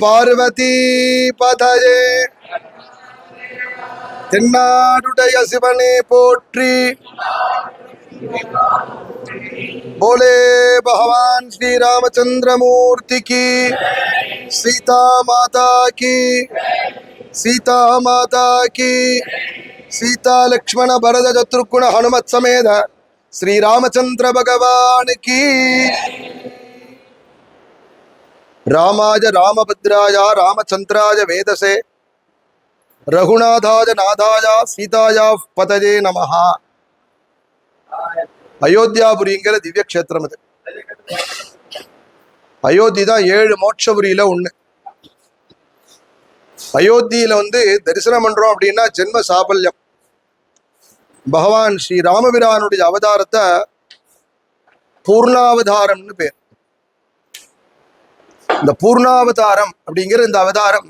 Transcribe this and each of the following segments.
பார்வதி பதயே தென்னாடுடைய சிவனே போற்றி போலே பகவான் ஸ்ரீ ராமச்சந்திரமூர்த்தி கி சீதா மாதா கி சீதா மாதா கி சீதா லக்ஷ்மண பரத சத்ருகுண ஹனுமத் சமேத ஸ்ரீ ராமச்சந்திர ராமாஜ கி ராமச்சந்திராய வேதசே. ரகுநாதாஜ நாதாயா சீதாயா பதஜே நமஹா. அயோத்தியாபுரிங்கிற திவ்ய கஷேத்திரம் இது அயோத்தி தான் ஏழு மோட்சபுரியில ஒண்ணு. அயோத்தியில வந்து தரிசனம் பண்றோம் அப்படின்னா ஜென்ம சாபல்யம். பகவான் ஸ்ரீ ராமபிரானுடைய அவதாரத்தை பூர்ணாவதாரம்னு பேர். இந்த பூர்ணாவதாரம் அப்படிங்கிற இந்த அவதாரம்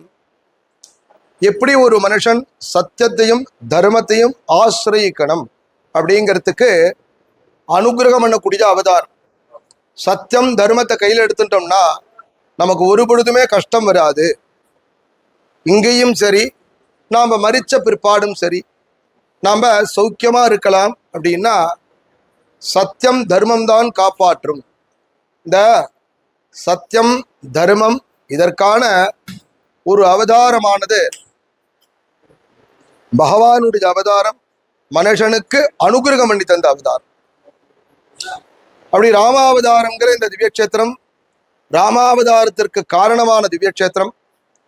எப்படி ஒரு மனுஷன் சத்தியத்தையும் தர்மத்தையும் ஆசிரியக்கணும் அப்படிங்கிறதுக்கு அனுகிரகம் பண்ணக்கூடிய அவதாரம். சத்தியம் தர்மத்தை கையில் எடுத்துட்டோம்னா நமக்கு ஒரு பொழுதுமே கஷ்டம் வராது. இங்கேயும் சரி நாம் மறித்த பிற்பாடும் சரி நாம் சௌக்கியமாக இருக்கலாம் அப்படின்னா சத்தியம் தர்மம் தான் காப்பாற்றும். இந்த சத்தியம் தர்மம் இதற்கான ஒரு அவதாரமானது. பகவானுடைய அவதாரம் மனுஷனுக்கு அனுகிரகம் பண்ணி தந்த அவதாரம். அப்படி ராமாவதாரங்கிற இந்த திவ்யக்ஷேத்திரம் ராமாவதாரத்திற்கு காரணமான திவ்யக்ஷேத்திரம்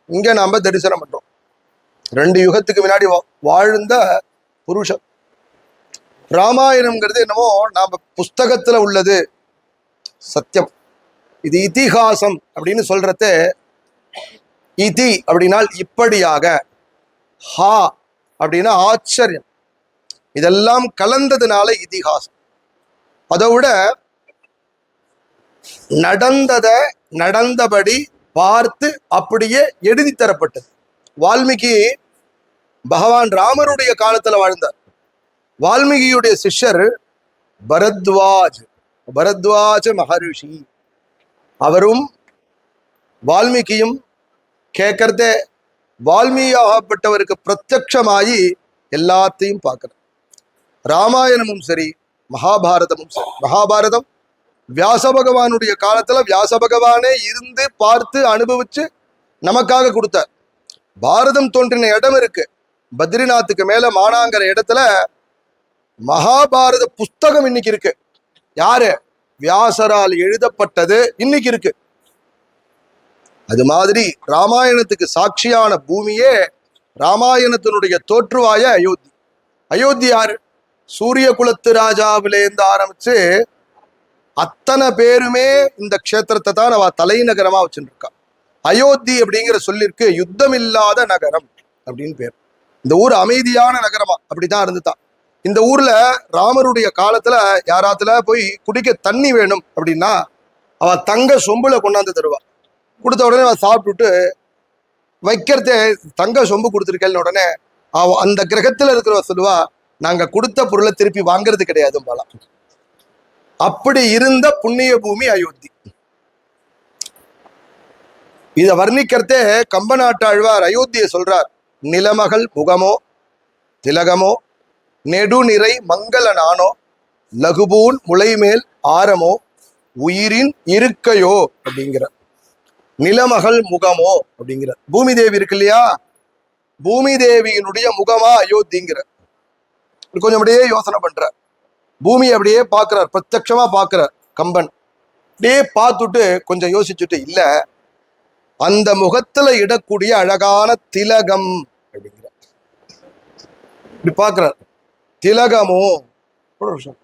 இங்க நாம தரிசனம் பண்றோம். ரெண்டு யுகத்துக்கு முன்னாடி வா- வாழ்ந்த புருஷன். ராமாயணம்ங்கிறது என்னமோ நாம புஸ்தகத்தில் உள்ளது. சத்தியம். இது இதிகாசம் அப்படின்னு சொல்றது இதி அப்படின்னால் இப்படியாக ஹா அப்படின்னா ஆச்சரியம். இதெல்லாம் கலந்ததுனால இதிகாசம் அதை விட நடந்தத நடந்தபடி பார்த்து அப்படியே எழுதி தரப்பட்டது. வால்மீகி பகவான் ராமருடைய காலத்துல வாழ்ந்தார். வால்மீகியுடைய சிஷ்யர் பரத்வாஜ் பரத்வாஜ மகரிஷி. அவரும் வால்மீகியும் கேட்கறதே வால்மீகப்பட்டவருக்கு பிரத்யக்ஷமாயி எல்லாத்தையும் பார்க்கணும். ராமாயணமும் சரி மகாபாரதமும் சரி. மகாபாரதம் வியாச பகவானுடைய காலத்துல வியாச பகவானே இருந்து பார்த்து அனுபவிச்சு நமக்காக கொடுத்தார். பாரதம் தோன்றின இடம் இருக்கு. பத்ரிநாத்துக்கு மேல மானாங்கிற இடத்துல மகாபாரத புஸ்தகம் இன்னைக்கு இருக்கு. யாரு? வியாசரால் எழுதப்பட்டது இன்னைக்கு இருக்கு. அது மாதிரி ராமாயணத்துக்கு சாட்சியான பூமியே ராமாயணத்தினுடைய தோற்றுவாய அயோத்தி. அயோத்தி யாரு? சூரிய குலத்து ராஜாவிலேருந்து ஆரம்பிச்சு அத்தனை பேருமே இந்த க்ஷேத்திரத்தை தான் அவ தலைநகரமா வச்சுருக்கா. அயோத்தி அப்படிங்கிற சொல்லிருக்கு யுத்தம் இல்லாத நகரம் அப்படின்னு பேர். இந்த ஊர் அமைதியான நகரமா அப்படிதான் இருந்துதான். இந்த ஊர்ல ராமருடைய காலத்துல யாராத்துல போய் குடிக்க தண்ணி வேணும் அப்படின்னா அவ தங்க சொம்புல கொண்டாந்து தருவா. கொடுத்த உடனே அவ சாப்பிட்டுட்டு வைக்கிறதே தங்க சொம்பு கொடுத்துருக்கேன்னு உடனே அவ அந்த கிரகத்துல இருக்கிறவ சொல்லுவா நாங்க கொடுத்த பொருளை திருப்பி வாங்குறது கிடையாது போலாம் அப்படி இருந்த புண்ணிய பூமி அயோத்தி. இத வர்ணிக்கிறதே கம்பநாட்டாழ்வார் அயோத்தியை சொல்றார் நிலமகள் முகமோ திலகமோ நெடுநிறை மங்கள நானோ லகுபூன் முளைமேல் ஆரமோ? உயிரின் இருக்கையோ? அப்படிங்கிற. நிலமகள் முகமோ? அப்படிங்கிற. பூமி தேவி இருக்கு இல்லையா? பூமி தேவியினுடைய முகமா அயோத்திங்கிற. கொஞ்சம் அப்படியே யோசனை பண்ற பூமி அப்படியே பார்க்கிறார். பிரத்யமா பார்க்கிறார் கம்பன். அப்படியே பார்த்துட்டு கொஞ்சம் யோசிச்சுட்டு இல்ல அந்த முகத்துல இடக்கூடிய அழகான திலகம் அப்படிங்கிற. இப்படி பார்க்கிறார். திலகமோ? ஒரு நிமிஷம்.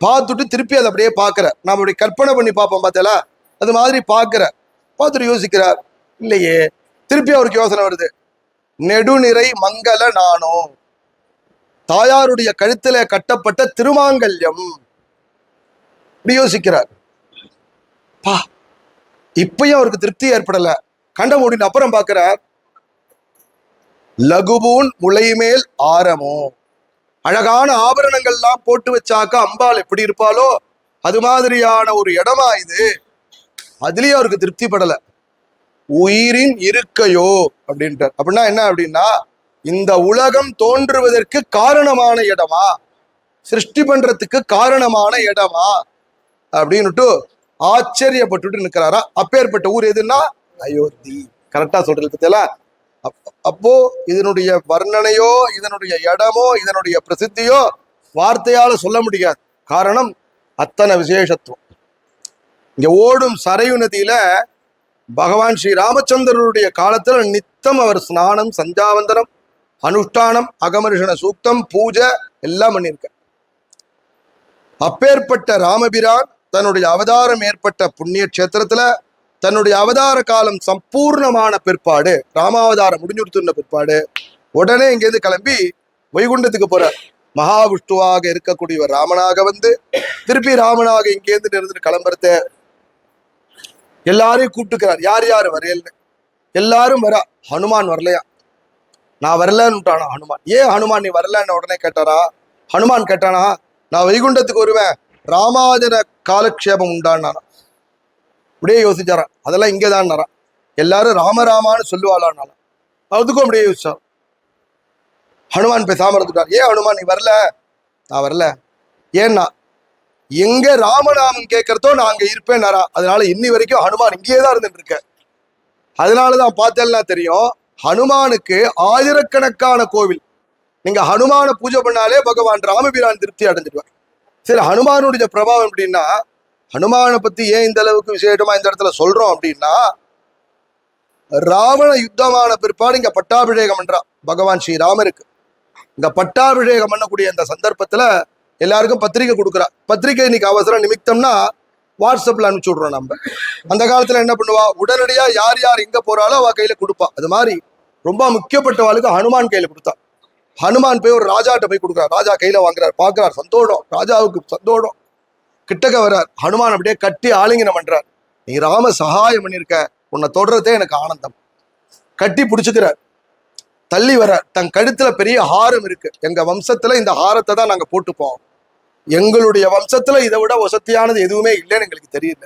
பார்த்துட்டு திருப்பி அதை அப்படியே பார்க்கிற. நாம அப்படி கற்பனை பண்ணி பார்ப்போம் பார்த்தல? அது மாதிரி பார்க்கிற. பார்த்துட்டு யோசிக்கிறார் இல்லையே. திருப்பி அவருக்கு யோசனை வருது. நெடுநிறை மங்கள நானோ? தாயாருடைய கழுத்துல கட்டப்பட்ட திருமாங்கல்யம். இப்படி யோசிக்கிறார். பா இப்பயும் அவருக்கு திருப்தி ஏற்படல. கண்ட மூடின அப்புறம் பார்க்கிறார். லகுபூன் முளைமேல் ஆரமோ? அழகான ஆபரணங்கள்லாம் போட்டு வச்சாக்க அம்பாள் எப்படி இருப்பாளோ அது மாதிரியான ஒரு இடமா இது. அதுலயும் அவருக்கு திருப்தி படல. உயிரின் இருக்கையோ அப்படின்ட்டார். அப்படின்னா என்ன அப்படின்னா இந்த உலகம் தோன்றுவதற்கு காரணமான இடமா? சிருஷ்டி பண்றதுக்கு காரணமான இடமா? அப்படின்னுட்டு ஆச்சரியப்பட்டுட்டு நிற்கிறாரா அப்பேற்பட்ட ஊர் எதுன்னா? அயோத்தி. கரெக்டா சொல்றது பத்தியெல்லாம் அப்போ இதனுடைய வர்ணனையோ இதனுடைய இடமோ இதனுடைய பிரசித்தியோ வார்த்தையால சொல்ல முடியாது. காரணம் அத்தனை விசேஷத்துவம். இங்க ஓடும் சரையு நதியில பகவான் ஸ்ரீ ராமச்சந்திரனுடைய காலத்துல நித்தம் அவர் ஸ்நானம் சஞ்சாவந்தனம் அனுஷ்டானம் அகமர்ஷண சூக்தம் பூஜை எல்லாம் பண்ணியிருக்க அப்பேற்பட்ட ராமபிரான் தன்னுடைய அவதாரம் ஏற்பட்ட புண்ணிய கஷேத்திரத்தில் தன்னுடைய அவதார காலம் சம்பூர்ணமான பிற்பாடு ராமாவதாரம் முடிஞ்சுடுத்துன பிற்பாடு உடனே இங்கேருந்து கிளம்பி வைகுண்டத்துக்கு போறார். மகாவிஷ்ணுவாக இருக்கக்கூடியவர் ராமனாக வந்து திருப்பி ராமனாக இங்கேருந்து நிறுத்து கிளம்புறத எல்லாரையும் கூப்பிட்டுக்கிறார். யார் யார் வரையல்னு? எல்லாரும் வரா. ஹனுமான் வரலையா? நான் வரலன்னுட்டானா ஹனுமான்? ஏன் ஹனுமான் நீ வரலன்னு உடனே கேட்டாரா? ஹனுமான் கேட்டானா நான் வைகுண்டத்துக்கு வருவேன். ராமாஜன காலக்ஷேபம் உண்டானானா? அப்படியே யோசிச்சாராம். அதெல்லாம் இங்கே தான்னாராம் எல்லாரும் ராமராமான்னு சொல்லுவாளான்னாலும் அதுக்கும் அப்படியே யோசிச்சார் ஹனுமான் பேசாமல் இருந்துட்டார். ஏன் ஹனுமான் நீ வரல? நான் வரல. ஏன்னா எங்க ராமநாமம் கேட்கறதோ நான் அங்க இருப்பேன்னாரா. அதனால இன்னி வரைக்கும் ஹனுமான் இங்கேயே தான் இருந்துட்டு இருக்க அதனாலதான் பார்த்தேன்னா தெரியும் ஹனுமானுக்கு ஆயிரக்கணக்கான கோவில். நீங்க ஹனுமான பூஜை பண்ணாலே பகவான் ராமபிரான் திருப்தி அடைஞ்சிடுவார். சரி ஹனுமானுடைய பிரபாவம் எப்படின்னா ஹனுமானை பத்தி ஏன் இந்த அளவுக்கு விசேஷமா இந்த இடத்துல சொல்றோம் அப்படின்னா ராவண யுத்தமான பிற்பாடு இங்க பட்டாபிஷேகம் பண்றான் பகவான் ஸ்ரீராமருக்கு. இங்க பட்டாபிஷேகம் பண்ணக்கூடிய அந்த சந்தர்ப்பத்துல எல்லாருக்கும் பத்திரிக்கை கொடுக்குறா பத்திரிக்கை இன்னைக்கு அவசரம் நிமித்தம்னா வாட்ஸ்அப்ல அனுப்பிச்சு விடுறோம் நம்ம. அந்த காலத்துல என்ன பண்ணுவா? உடனடியா யார் யார் எங்க போறாளோ அவ கையில கொடுப்பா. அது மாதிரி ரொம்ப முக்கியப்பட்டவாளுக்கு ஹனுமான் கையில கொடுத்தா. ஹனுமான் போய் ஒரு ராஜாட்ட போய் கொடுக்குறார். ராஜா கையில வாங்குறார். பாக்குறார் சந்தோஷம். ராஜாவுக்கு சந்தோஷம். கிட்டக்க வர்றார் ஹனுமான் அப்படியே கட்டி ஆலிங்கனம் பண்றார். நீ ராம சகாயம் பண்ணியிருக்க உன்னை தொடர்றதே எனக்கு ஆனந்தம். கட்டி பிடிச்சுக்கிறார். தள்ளி வர தன் கழுத்துல பெரிய ஹாரம் இருக்கு. எங்க வம்சத்துல இந்த ஹாரத்தை தான் நாங்க போட்டுப்போம். எங்களுடைய வம்சத்துல இதை விட வசதியானது எதுவுமே இல்லைன்னு எங்களுக்கு தெரியல.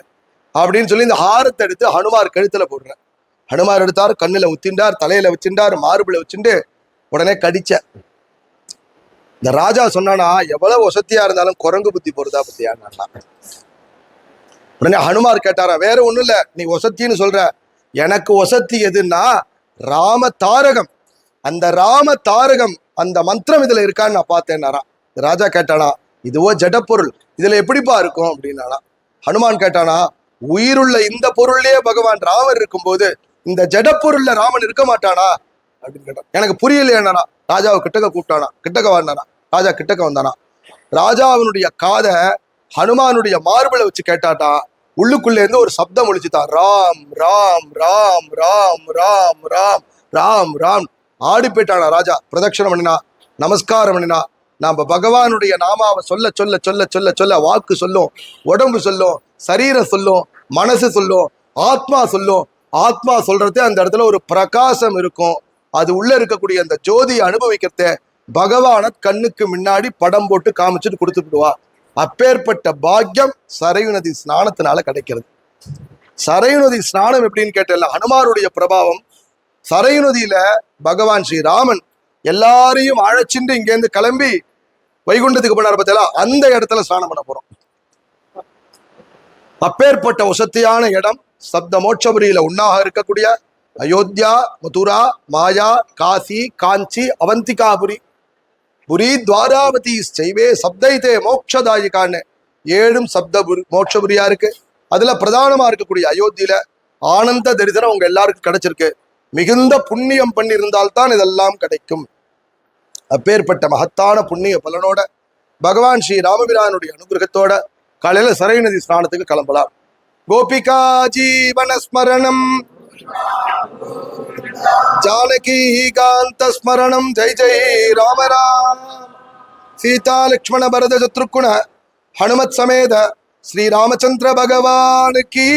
அப்படின்னு சொல்லி இந்த ஹாரத்தை எடுத்து ஹனுமார் கழுத்துல போடுறேன் ஹனுமார் எடுத்தார் கண்ணுல உத்திண்டார் தலையில வச்சுட்டார் மார்பிள வச்சுட்டு உடனே கடிச்ச இந்த ராஜா சொன்னானா எவ்வளவு வசதியா இருந்தாலும் குரங்கு புத்தி போறதா பத்தியா? உடனே ஹனுமார் கேட்டாரா வேற ஒண்ணும் இல்ல நீ வசத்தின்னு சொல்ற. எனக்கு வசதி எதுன்னா ராம தாரகம். அந்த ராம தாரகம் அந்த மந்திரம் இதுல இருக்கான்னு நான் பார்த்தேன்னாரா. ராஜா கேட்டானா இதுவோ ஜடப்பொருள் இதுல எப்படிப்பா இருக்கும்? அப்படின்னானா ஹனுமான் கேட்டானா உயிருள்ள இந்த பொருள்லயே பகவான் ராமர் இருக்கும்போது இந்த ஜடப்பொருள்ல ராமன் இருக்க மாட்டானா? அப்படின்னு கேட்டான். எனக்கு புரியலையா ராஜாவை கிட்டக்க கூப்பிட்டானா கிட்டக்க வந்தானா ராஜா கிட்டக்க வந்தானா. ராஜாவினுடைய காதை ஹனுமானுடைய மார்பிளை வச்சு கேட்டாட்டா உள்ளுக்குள்ளே இருந்து ஒரு சப்தம் ஒழிச்சுதான் ராம் ராம் ராம் ராம் ராம் ராம் ராம் ராம். ஆடி போயிட்டானா ராஜா பிரதட்சணம் பண்ணினா நமஸ்காரம் பண்ணினா நாம பகவானுடைய நாமாவை சொல்ல சொல்ல சொல்ல சொல்ல சொல்ல வாக்கு சொல்லும் உடம்பு சொல்லும் சரீரம் சொல்லும் மனசு சொல்லும் ஆத்மா சொல்லும். ஆத்மா சொல்றதே அந்த இடத்துல ஒரு பிரகாசம் இருக்கும். அது உள்ள இருக்கக்கூடிய அந்த ஜோதியை அனுபவிக்கிறத பகவான கண்ணுக்கு முன்னாடி படம் போட்டு காமிச்சிட்டு கொடுத்துடுவா அப்பேற்பட்ட பாக்கியம் சரையு நதி ஸ்நானத்தினால கிடைக்கிறது. சரையு நதி ஸ்நானம் எப்படின்னு கேட்டல அனுமாருடைய பிரபாவம். சரையு நதியில பகவான் ஸ்ரீராமன் எல்லாரையும் அழைச்சிட்டு இங்கேருந்து கிளம்பி வைகுண்டத்துக்கு போனார் பார்த்தீங்களா? அந்த இடத்துல ஸ்நானம் பண்ண போறோம். அப்பேற்பட்ட வசத்தியான இடம் சப்த மோட்சபுரியில உண்ணாக இருக்கக்கூடிய அயோத்தியா மதுரா மாயா காசி காஞ்சி அவந்திகாபுரி புரி துவாராவதி செய்வே சப்தைத்தே மோட்சதாயிகான்னு ஏழும் சப்த புரி மோட்சபுரியா இருக்கு. அதுல பிரதானமா இருக்கக்கூடிய அயோத்தியில ஆனந்த தரிசனம் உங்க எல்லாருக்கும் கிடைச்சிருக்கு. மிகுந்த புண்ணியம் பண்ணியிருந்தால்தான் இதெல்லாம் கிடைக்கும். அப்பேற்பட்ட மகத்தான புண்ணிய பலனோட பகவான் ஸ்ரீ ராமபிரானுடைய அனுகிரகத்தோட காலையில சரை நதி ஸ்நானத்துக்கு கிளம்பலாம். கோபிகா ஜீவன జానకీ కాంత స్మరణం జై జై రామ రామ. సీతా లక్ష్మణ భరత శత్రుఘ్న హనుమత్ సమేత శ్రీరామచంద్ర భగవానికి